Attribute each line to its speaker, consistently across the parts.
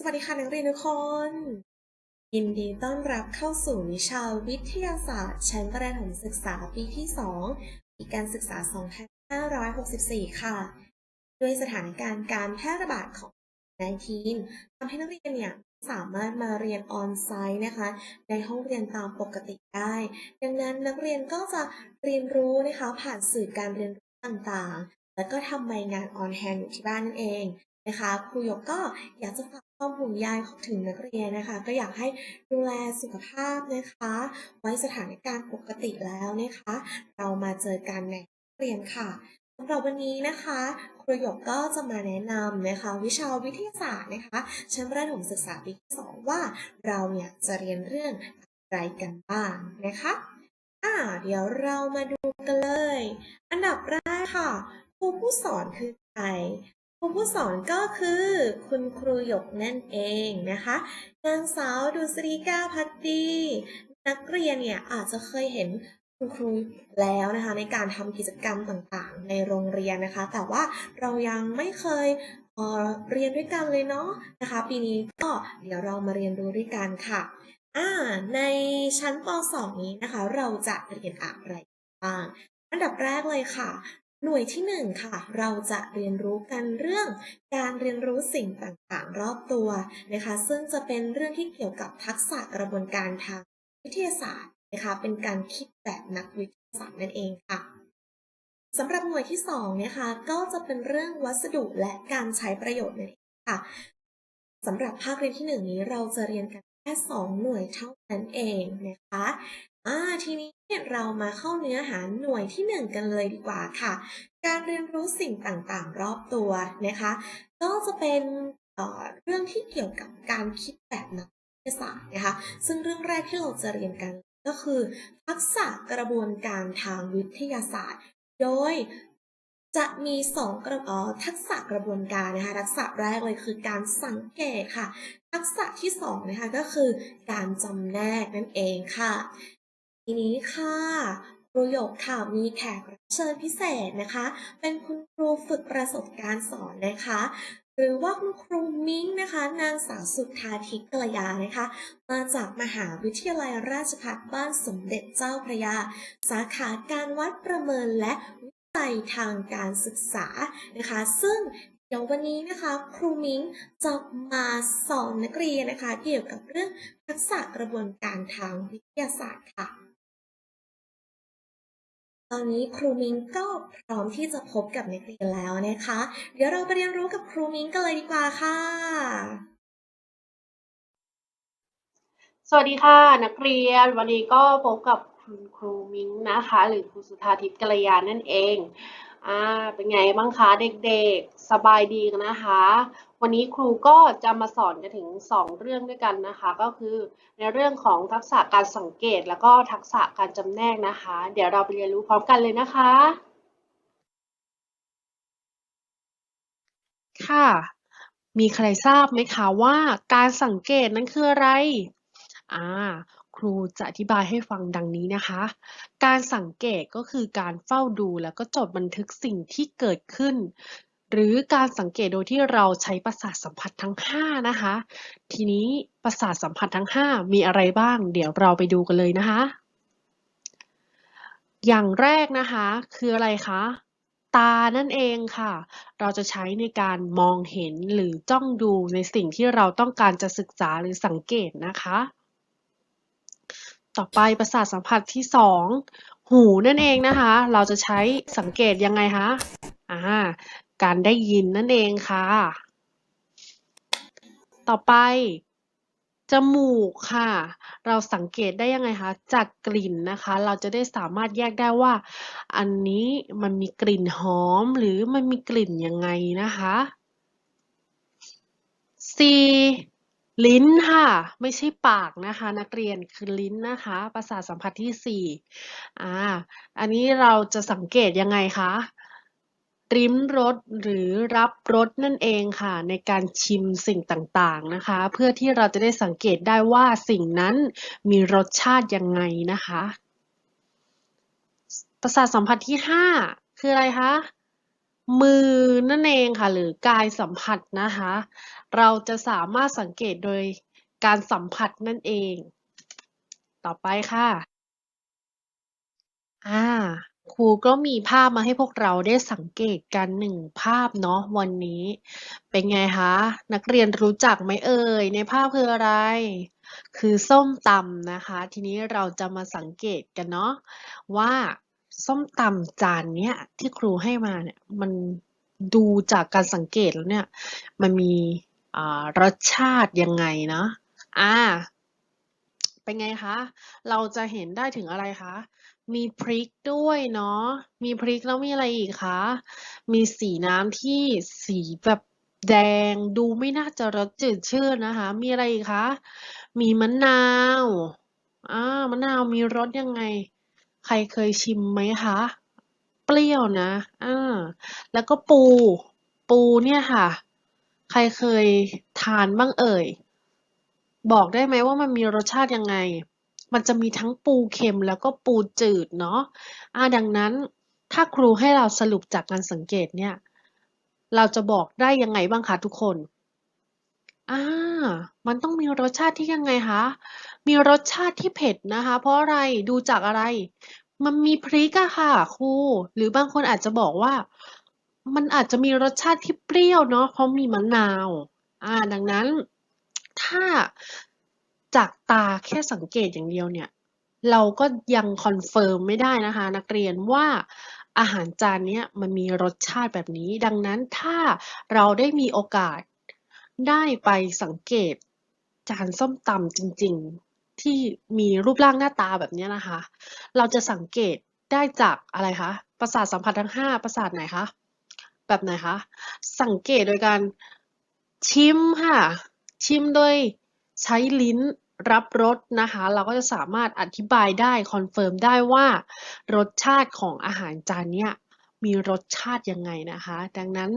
Speaker 1: สวัสดีค่ะนักเรียนทุกคน ยินดีต้อนรับเข้าสู่วิชาวิทยาศาสตร์ ชั้นประถมศึกษาปีที่ 2 ปีการศึกษา 2564 ค่ะ ด้วยสถานการณ์การแพร่ระบาดของ 19 ทำให้นักเรียนเนี่ยสามารถมาเรียนออนไซต์นะคะ ในห้องเรียนตามปกติได้ ดังนั้นนักเรียนก็จะเรียนรู้นะคะผ่านสื่อการเรียนรู้ต่างๆ แล้วก็ทำใบงานออนแฮนอยู่ที่บ้านนั่นเองนะคะครูยกก็อยากจะฝาก ความห่วงใยถึงนักเรียนนะคะ ก็อยากให้ดูแลสุขภาพนะคะ ไว้สถานการณ์ปกติแล้วนะคะ เรามาเจอกันในเรียนค่ะสำหรับวันนี้นะคะครูหยกก็จะมาแนะนำนะคะ วิชาวิทยาศาสตร์นะคะชั้นประถมศึกษาปีที่สองว่าเราเนี่ยจะเรียนเรื่องอะไรกันบ้างนะคะอ่าเดี๋ยวเรามาดูกันเลย อันดับแรกค่ะครูผู้สอนคือใคร ครูผู้สอนก็คือ คุณครูหยกนั่นเองนะคะนางสาวดุษฎีก้าพัดดีนักเรียนเนี่ยอาจจะเคยเห็นคุณครูแล้วนะคะในการทำกิจกรรมต่างๆ ในโรงเรียนนะคะ แต่ว่าเรายังไม่เคยเเรียนด้วยกันเลยเนาะนะคะ ปีนี้ก็เดี๋ยวเรามาเรียนรู้ด้วยกันค่ะอ่าในชั้นป .2 นี้นะคะ เราจะเรียนอะไรบ้างอันดับแรกเลยค่ะ หน่วยที่หนึ่งค่ะ เราจะเรียนรู้กันเรื่องการเรียนรู้สิ่งต่างๆ รอบตัวนะคะ ซึ่งจะเป็นเรื่องที่เกี่ยวกับทักษะกระบวนการทางวิทยาศาสตร์นะคะเป็นการคิดแบบนักวิทยาศาสตร์นั่นเองค่ะสำหรับหน่วยที่สองนะคะก็จะเป็นเรื่องวัสดุและการใช้ประโยชน์นั่นเองค่ะสำหรับภาคเรียนที่หนึ่งนี้เราจะเรียนกันแค่สองหน่วยเท่านั้นเองนะคะ อ่าทีนี้เรามาเข้าเนื้อหาหน่วยที่หนึ่งกันเลยดีกว่าค่ะ การเรียนรู้สิ่งต่างๆ รอบตัวนะคะ ก็จะเป็นเเรื่องที่เกี่ยวกับการคิดแบบนักวิทยาศาสตร์นะคะ ซึ่งเรื่องแรกที่เราจะเรียนกันก็คือ ทักษะกระบวนการทางวิทยาศาสตร์ โดยจะมีสองทักษะกระบวนการนะคะ ทักษะแรกเลยคือการสังเกตค่ะ ทักษะที่สองนะคะก็คือการจำแนกนั่นเองค่ะ นี้ค่ะครูหยกค่ะมีแขกรับเชิญพิเศษนะคะ เป็นคุณครูฝึกประสบการณ์สอนนะคะ หรือว่าคุณครูมิ้งนะคะ นางสาวสุธาทิพย์กัลยานะคะ มาจากมหาวิทยาลัยราชภัฏบ้านสมเด็จเจ้าพระยา สาขาการวัดประเมินและวิจัยทางการศึกษานะคะ ซึ่งเดี๋ยววันนี้นะคะครูมิ้งจะมาสอนนักเรียนนะคะ เกี่ยวกับเรื่องทักษะกระบวนการทางวิทยาศาสตร์ค่ะ ตอนนี้ครูมิ้งก็พร้อมที่จะพบกับนักเรียนแล้วนะคะ เดี๋ยวเราไปเรียนรู้กับครูมิ้งกันเลยดีกว่าค่ะ
Speaker 2: สวัสดีค่ะ นักเรียนวันนี้ก็พบกับคุณครูมิ้งนะคะ หรือครูสุธาทิพย์กัลยานั่นเอง อ่าเป็นไงบ้างคะเด็กๆ สบายดีกันนะคะ วันนี้ครูก็จะมาสอนกันถึง 2 เรื่องด้วยกันนะคะ ก็คือในเรื่องของทักษะการสังเกตแล้วก็ทักษะการจำแนกนะคะ เดี๋ยวเราไปเรียนรู้พร้อมกันเลยนะคะ ค่ะ มีใครทราบไหมคะว่าการสังเกตนั้นคืออะไรอ่า ครูจะอธิบายให้ฟังดังนี้นะคะ การสังเกตก็คือการเฝ้าดูแล้วก็จดบันทึกสิ่งที่เกิดขึ้น หรือการสังเกตโดยที่เราใช้ประสาทสัมผัสทั้ง 5 นะคะ ทีนี้ประสาทสัมผัสทั้ง 5 มีอะไรบ้าง เดี๋ยวเราไปดูกันเลยนะคะ อย่างแรกนะคะ คืออะไรคะตานั่นเองค่ะ เราจะใช้ในการมองเห็นหรือจ้องดูในสิ่งที่เราต้องการจะศึกษาหรือสังเกตนะคะ ต่อไปประสาทสัมผัสที่สองหูนั่นเองนะคะ เราจะใช้สังเกตยังไงคะอ่าการได้ยินนั่นเองค่ะ ต่อไปจมูกค่ะ เราสังเกตได้ยังไงคะจากกลิ่นนะคะ เราจะได้สามารถแยกได้ว่า อันนี้มันมีกลิ่นหอมหรือมันมีกลิ่นยังไงนะคะ C ลิ้นค่ะ ไม่ใช่ปากนะคะ นักเรียนคือลิ้นนะคะประสาทสัมผัสที่สี่อ่าอันนี้เราจะสังเกตยังไงคะริมรสหรือรับรสนั่นเองค่ะ ในการชิมสิ่งต่างๆนะคะ เพื่อที่เราจะได้สังเกตได้ว่าสิ่งนั้นมีรสชาติยังไงนะคะ ประสาทสัมผัสที่ห้าคืออะไรคะ มือนั่นเองค่ะ หรือกายสัมผัสนะคะ เราจะสามารถสังเกตโดยการสัมผัสนั่นเอง ต่อไปค่ะอ่าครูก็มีภาพมาให้พวกเราได้สังเกตกันหนึ่งภาพเนาะวันนี้ เป็นไงคะนักเรียนรู้จักไหมเอ่ยในภาพคืออะไร คือส้มตำนะคะ ทีนี้เราจะมาสังเกตกันเนาะว่า ส้มตำจานเนี้ยที่ครูให้มาเนี่ยมันดูจากการสังเกตแล้วเนี่ย มันมีรสชาติยังไงเนาะอ่า เป็นไงคะ เราจะเห็นได้ถึงอะไรคะ มีพริกด้วยเนาะ มีพริกแล้วมีอะไรอีกคะ มีสีน้ำที่สีแบบแดงดูไม่น่าจะรสจืดชืดนะคะ มีอะไรอีกคะ มีมะนาวอ่ามะนาวมีรสยังไง ใครเคยชิมไหมคะ เปรี้ยวนะอ่าแล้วก็ปู ปูเนี่ยค่ะ ใครเคยทานบ้างเอ่ย บอกได้ไหมว่ามันมีรสชาติยังไง มันจะมีทั้งปูเค็มแล้วก็ปูจืดเนาะอ่าดังนั้นถ้าครูให้เราสรุปจากการสังเกตเนี่ย เราจะบอกได้ยังไงบ้างคะทุกคนอ่ามันต้องมีรสชาติที่ยังไงคะ มีรสชาติที่เผ็ดนะคะ เพราะอะไรดูจากอะไร มันมีพริกอะค่ะครูหรือบางคนอาจจะบอกว่า มันอาจจะมีรสชาติที่เปรี้ยวเนาะเพราะมีมะนาว อ่า ดังนั้น ถ้าจากตาแค่สังเกตอย่างเดียวเนี่ย เราก็ยังคอนเฟิร์มไม่ได้นะคะ นักเรียนว่าอาหารจานนี้มันมีรสชาติแบบนี้ ดังนั้นถ้าเราได้มีโอกาสได้ไปสังเกตจานส้มตำจริง ๆ ที่มีรูปร่างหน้าตาแบบนี้นะคะ เราจะสังเกตได้จากอะไรคะ ประสาทสัมผัสทั้งห้าประสาทไหนคะ แบบไหนคะ สังเกตโดยการชิมค่ะ ชิมโดยใช้ลิ้นรับรสนะคะ เราก็จะสามารถอธิบายได้คอนเฟิร์มได้ว่ารสชาติของอาหารจานนี้มีรสชาติยังไงนะคะ ดังนั้น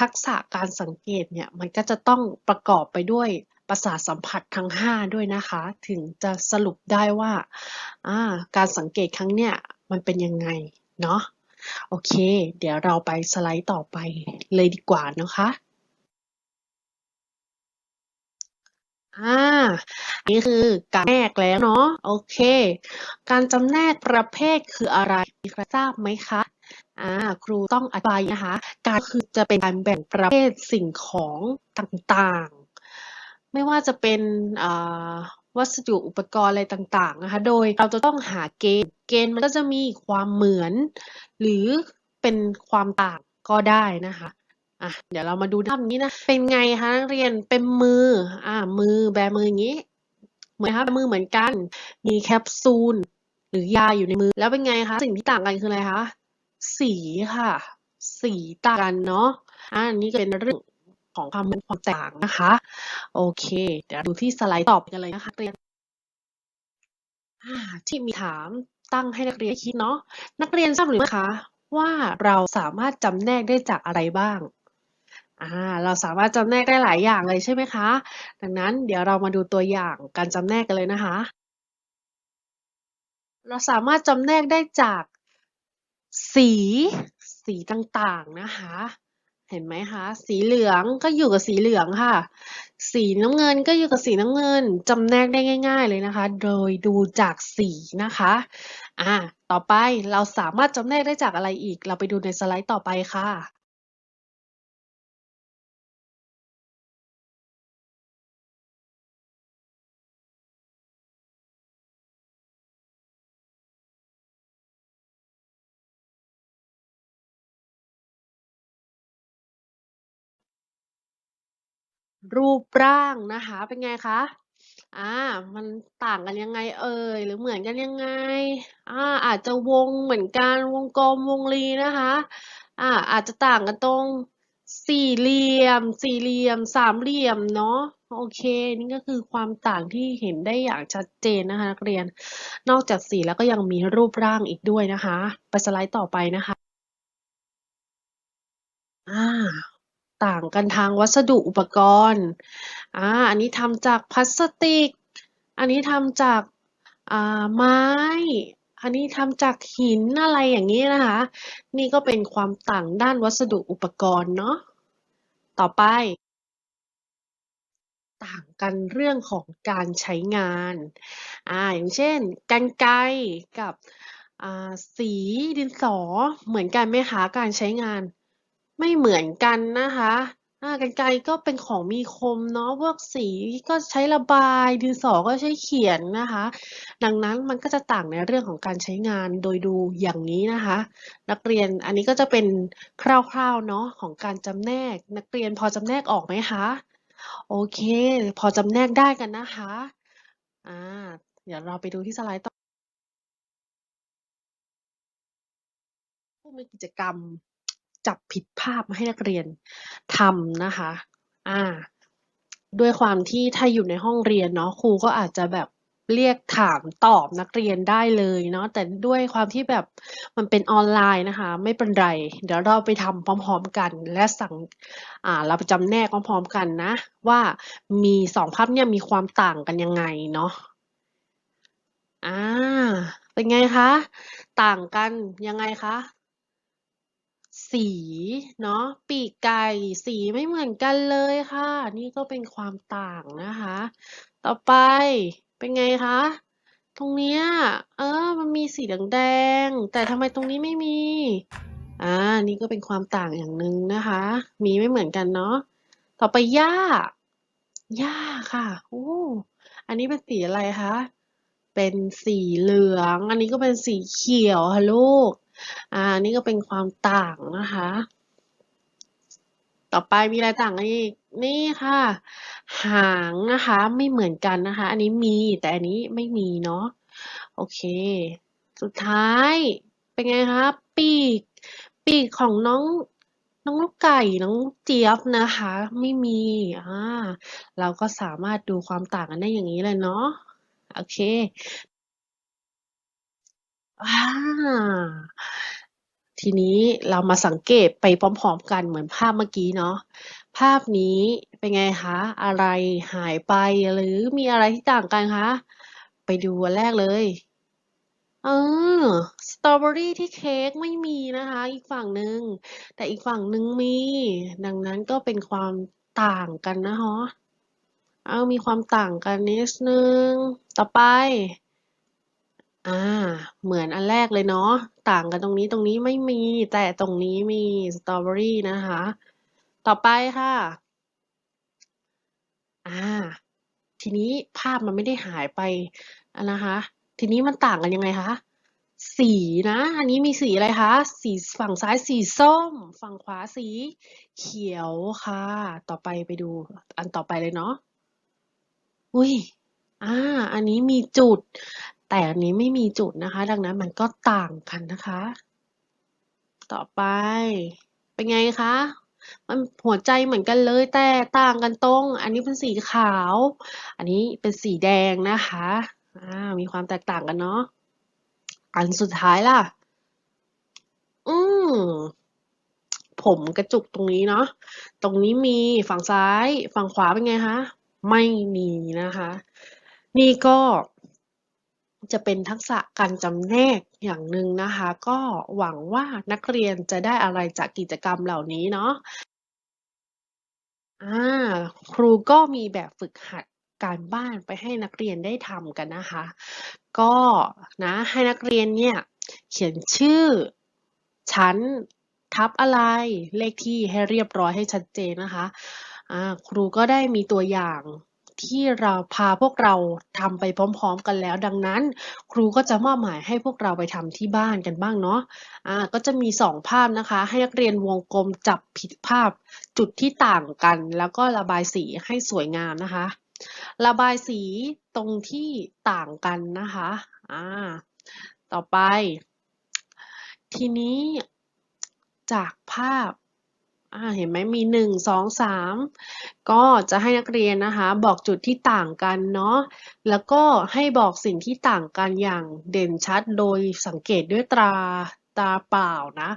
Speaker 2: ทักษะการสังเกตเนี่ยมันก็จะต้องประกอบไปด้วย ประสาทสัมผัสทั้ง 5 ด้วยนะคะ ถึงจะสรุปได้ว่าาการสังเกตครั้งเนี้ยมันเป็นยังไงเนาะโอเค เดี๋ยวเราไปสไลด์ต่อไปเลยดีกว่านะคะอ่า นี่คือการแยกแล้วเนาะ โอเค การจำแนกประเภทคืออะไรมีใครทราบไหมคะ อ่า ครูต้องอธิบายนะคะ การคือจะเป็นการแบ่งประเภทสิ่งของต่างๆ ไม่ว่าจะเป็นวัสดุอุปกรณ์อะไรต่างๆนะคะ โดยเราจะต้องหาเกณฑ์ เกณฑ์มันก็จะมีความเหมือน หรือเป็นความต่างก็ได้นะคะอะเดี๋ยวเรามาดูภาพนี้นะ เป็นไงคะนักเรียน เป็นมือ อ่า มือแบมืออย่างนี้ เหมือนคะมือเหมือนกัน มีแคปซูลหรือยาอยู่ในมือ แล้วเป็นไงคะ สิ่งที่ต่างกันคืออะไรคะ สีค่ะ สีต่างกันเนาะ อ่าอันนี้ก็เป็นเรื่อง ของความเป็นความแตกต่างนะคะ โอเค เดี๋ยวดูที่สไลด์ต่อไปกันเลยนะคะเรียนที่มีถามตั้งให้นักเรียนคิดเนาะนักเรียนทราบหรือไม่คะว่าเราสามารถจำแนกได้จากอะไรบ้างอ่าเราสามารถจำแนกได้หลายอย่างเลยใช่ไหมคะ ดังนั้นเดี๋ยวเรามาดูตัวอย่างการจำแนกกันเลยนะคะ เราสามารถจำแนกได้จากสีสีต่างๆนะคะ เห็นไหมคะ สีเหลืองก็อยู่กับสีเหลืองค่ะ สีน้ำเงินก็อยู่กับสีน้ำเงินจำแนกได้ง่าย ๆเลยนะคะ โดยดูจากสีนะคะอ่าต่อไปเราสามารถจำแนกได้จากอะไรอีก เราไปดูในสไลด์ต่อไปค่ะ รูปร่างนะคะ เป็นไงคะ อ่า มันต่างกันยังไงเอ่ย หรือเหมือนกันยังไง อ่า อาจจะวงเหมือนกัน วงกลม วงรีนะคะ อ่า อาจจะต่างกันตรงสี่เหลี่ยม สี่เหลี่ยม สามเหลี่ยมเนาะ โอเค นี่ก็คือความต่างที่เห็นได้อย่างชัดเจนนะคะนักเรียน นอกจากสีแล้วก็ยังมีรูปร่างอีกด้วยนะคะ ไปสไลด์ต่อไปนะคะ อ่า ต่างกันทางวัสดุอุปกรณ์อ่าอันนี้ทำจากพลาสติก อันนี้ทำจากอ่าไม้ อันนี้ทำจากหินอะไรอย่างนี้นะคะ นี่ก็เป็นความต่างด้านวัสดุอุปกรณ์เนาะ ต่อไป ต่างกันเรื่องของการใช้งานอ่าอย่างเช่นกรรไกรกับอ่าสีดินสอเหมือนกันไหมคะการใช้งาน ไม่เหมือนกันนะคะ อ่า กรรไกรก็เป็นของมีคมเนาะ พวกสีก็ใช้ระบาย ดินสอก็ใช้เขียนนะคะ ดังนั้นมันก็จะต่างในเรื่องของการใช้งานโดยดูอย่างนี้นะคะ นักเรียนอันนี้ก็จะเป็นคร่าวๆเนาะของการจำแนก นักเรียนพอจำแนกออกไหมคะ โอเค พอจำแนกได้กันนะคะ อ่า เดี๋ยวเราไปดูที่สไลด์ต่อผู้มีกิจกรรม จับผิดภาพมาให้นักเรียนทำนะคะ อ่า ด้วยความที่ถ้าอยู่ในห้องเรียนเนาะครูก็อาจจะแบบเรียกถามตอบนักเรียนได้เลยเนาะแต่ด้วยความที่แบบมันเป็นออนไลน์นะคะ ไม่เป็นไร เดี๋ยวเราไปทำพร้อมๆกัน และสั่งอ่าเราไปจำแนกพร้อมๆกันนะ ว่ามีสองภาพเนี่ยมีความต่างกันยังไงเนาะอ่าเป็นไงคะ ต่างกันยังไงคะ สีเนาะปีกไก่สีไม่เหมือนกันเลยค่ะ นี่ก็เป็นความต่างนะคะ ต่อไปเป็นไงคะ ตรงเนี้ยเออมันมีสีแดงๆแต่ทำไมตรงนี้ไม่มีอ่านี่ก็เป็นความต่างอย่างหนึ่งนะคะ มีไม่เหมือนกันเนาะต่อไปหญ้าหญ้าค่ะโอ้อันนี้เป็นสีอะไรคะเป็นสีเหลือง อันนี้ก็เป็นสีเขียวค่ะลูก อ่า นี่ก็เป็นความต่างนะคะ ต่อไปมีอะไรต่างกันอีก นี่ค่ะ หางนะคะ ไม่เหมือนกันนะคะ อันนี้มีแต่อันนี้ไม่มีเนาะ โอเค สุดท้ายเป็นไงคะ ปีก ปีกของน้องน้องลูกไก่น้องเจี๊ยบนะคะ ไม่มีอ่าเราก็สามารถดูความต่างกันได้อย่างนี้เลยเนาะโอเค อา ทีนี้เรามาสังเกตไปพร้อม ๆ กันเหมือนภาพเมื่อกี้เนาะ ภาพนี้เป็นไงคะ อะไรหายไป หรือมีอะไรที่ต่างกันคะ ไปดูอันแรกเลย เออ สตรอเบอรี่ที่เค้กไม่มีนะคะอีกฝั่งหนึ่ง แต่อีกฝั่งหนึ่งมี ดังนั้นก็เป็นความต่างกันนะคะ เอามีความต่างกันนิดนึงต่อไป อ่าเหมือนอันแรกเลยเนาะ ต่างกันตรงนี้ ตรงนี้ไม่มี แต่ตรงนี้มีสตรอเบอรี่นะคะ ต่อไปค่ะอ่าทีนี้ภาพมันไม่ได้หายไปอะนะคะ ทีนี้มันต่างกันยังไงคะ สีนะ อันนี้มีสีอะไรคะ สี ฝั่งซ้ายสีส้ม ฝั่งขวาสีเขียวค่ะ ต่อไปไปดูอันต่อไปเลยเนาะ อุ้ยอ่าอันนี้มีจุด แต่อันนี้ไม่มีจุดนะคะ ดังนั้นมันก็ต่างกันนะคะ ต่อไป เป็นไงคะ มันหัวใจเหมือนกันเลยแต่ต่างกันตรง อันนี้เป็นสีขาว อันนี้เป็นสีแดงนะคะอ่ามีความแตกต่างกันเนาะ อันสุดท้ายล่ะ อืมผมกระจุกตรงนี้เนาะ ตรงนี้มีฝั่งซ้าย ฝั่งขวาเป็นไงคะ ไม่มีนะคะ นี่ก็ จะเป็นทักษะการจำแนกอย่างหนึ่งนะคะ ก็หวังว่านักเรียนจะได้อะไรจากกิจกรรมเหล่านี้เนาะอ่าครูก็มีแบบฝึกหัดการบ้านไปให้นักเรียนได้ทำกันนะคะ ก็นะให้นักเรียนเนี่ยเขียนชื่อชั้นทับอะไรเลขที่ให้เรียบร้อยให้ชัดเจนนะคะอ่าครูก็ได้มีตัวอย่าง ที่เราพาพวกเราทำไปพร้อม ๆ กันแล้ว ดังนั้น ครูก็จะมอบหมายให้พวกเราไปทำที่บ้านกันบ้างเนาะอ่าก็จะมีสองภาพนะคะ ให้นักเรียนวงกลมจับผิดภาพจุดที่ต่างกัน แล้วก็ระบายสีให้สวยงามนะคะ ระบายสีตรงที่ต่างกันนะคะอ่าต่อไป ทีนี้จากภาพ อ่าเห็นไหมมีหนึ่งสองสามก็จะให้นักเรียนนะคะ บอกจุดที่ต่างกันเนาะแล้วก็ให้บอกสิ่งที่ต่างกันอย่างเด่นชัดโดยสังเกตด้วยตราตาเปล่านะ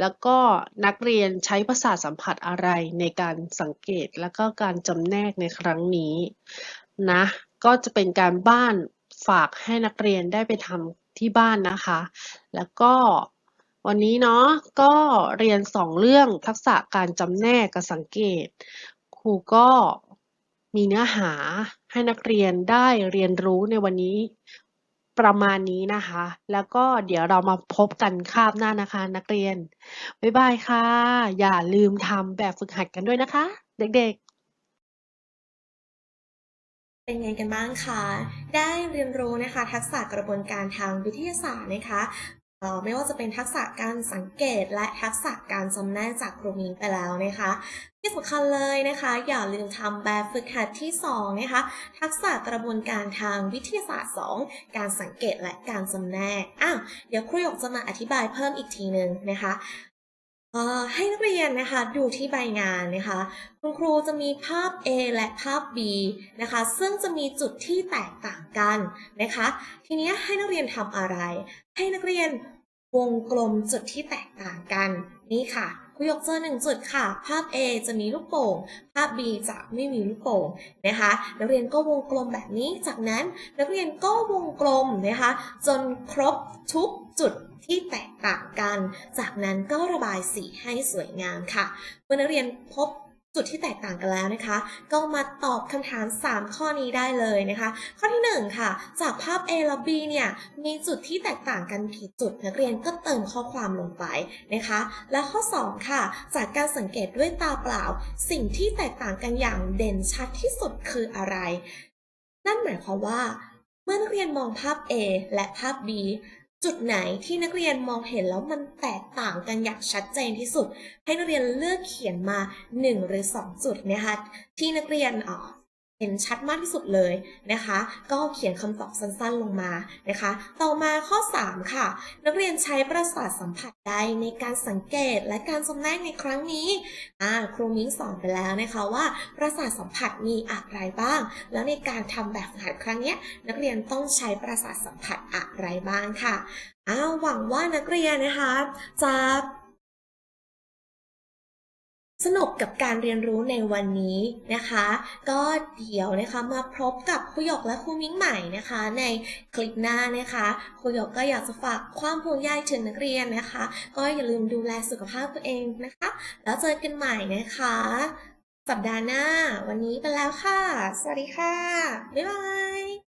Speaker 2: แล้วก็นักเรียนใช้ประสาสัมผัสอะไรในการสังเกตแล้วก็การจำแนกในครั้งนี้นะ ก็จะเป็นการบ้านฝากให้นักเรียนได้ไปทำที่บ้านนะคะ แล้วก็ วันนี้เนาะก็เรียนสองเรื่องทักษะการจำแนกกับสังเกต ครูก็มีเนื้อหาให้นักเรียนได้เรียนรู้ในวันนี้ประมาณนี้นะคะ แล้วก็เดี๋ยวเรามาพบกันคาบหน้านะคะ นักเรียน บ๊ายบายค่ะ อย่าลืมทำแบบฝึกหัดกันด้วยนะคะ เด็กๆ
Speaker 1: เป็นไงกันบ้างคะ ได้เรียนรู้นะคะ ทักษะกระบวนการทางวิทยาศาสตร์นะคะ ไม่ว่าจะเป็นทักษะการสังเกตและทักษะการจำแนกจากครูมิงไปแล้วนะคะ ที่สำคัญเลยนะคะ อย่าลืมทำแบบฝึกหัดที่ 2 นะคะ ทักษะกระบวนการทางวิทยาศาสตร์ 2 การสังเกตและการจำแนกอ้าวเดี๋ยวครูหยกจะมาอธิบายเพิ่มอีกทีหนึ่งนะคะให้นักเรียนนะคะดูที่ใบงานนะคะ คุณครูจะมีภาพ A และภาพ B นะคะ ซึ่งจะมีจุดที่แตกต่างกันนะคะ ทีนี้ให้นักเรียนทำอะไร ให้นักเรียน วงกลมจุดที่แตกต่างกัน นี่ค่ะครูยกเจอหนึ่งจุดค่ะ ภาพ A จะมีลูกโป่ง ภาพ B จะไม่มีลูกโป่งนะคะนักเรียนก็วงกลมแบบนี้ จากนั้นนักเรียนก็วงกลมนะคะจนครบทุกจุดที่แตกต่างกัน จากนั้นก็ระบายสีให้สวยงามค่ะ เมื่อนักเรียนพบ จุดที่แตกต่างกันแล้วนะคะ ก็มาตอบคำถาม 3 ข้อนี้ได้เลยนะคะ ข้อที่ 1 ค่ะ จากภาพ A และ B เนี่ยมีจุดที่แตกต่างกันกี่จุดนักเรียนก็เติมข้อความลงไปนะคะ และข้อ 2 ค่ะ จากการสังเกตด้วยตาเปล่า สิ่งที่แตกต่างกันอย่างเด่นชัดที่สุดคืออะไร นั่นหมายความว่า เมื่อนักเรียนมองภาพ A และภาพ B จุดไหนที่นักเรียนมองเห็นแล้วมันแตกต่างกันอย่างชัดเจนที่สุด ให้นักเรียนเลือกเขียนมา 1 หรือ 2 จุดนะคะที่นักเรียนอ่อ เห็นชัดมากที่สุดเลยนะคะ ก็เขียนคำตอบสั้นๆลงมานะคะ ต่อมาข้อ 3 ค่ะ นักเรียนใช้ประสาทสัมผัสใดในการสังเกตและการจำแนกในครั้งนี้อ่าครูมิ้งสอนไปแล้วนะคะว่าประสาทสัมผัสมีอะไรบ้าง แล้วในการทำแบบฝึกหัดครั้งนี้นักเรียนต้องใช้ประสาทสัมผัสอะไรบ้างค่ะอ้าวหวังว่านักเรียนนะคะจะ สนุกกับการเรียนรู้ในวันนี้นะคะ ก็เดี๋ยวนะคะมาพบกับครูหยกและครูมิ้งใหม่นะคะ ในคลิปหน้านะคะครูหยกก็อยากจะฝากความห่วงใยถึงนักเรียนนะคะ ก็อย่าลืมดูแลสุขภาพตัวเองนะคะ แล้วเจอกันใหม่นะคะ สัปดาห์หน้า วันนี้ไปแล้วค่ะ สวัสดีค่ะ บ๊ายบาย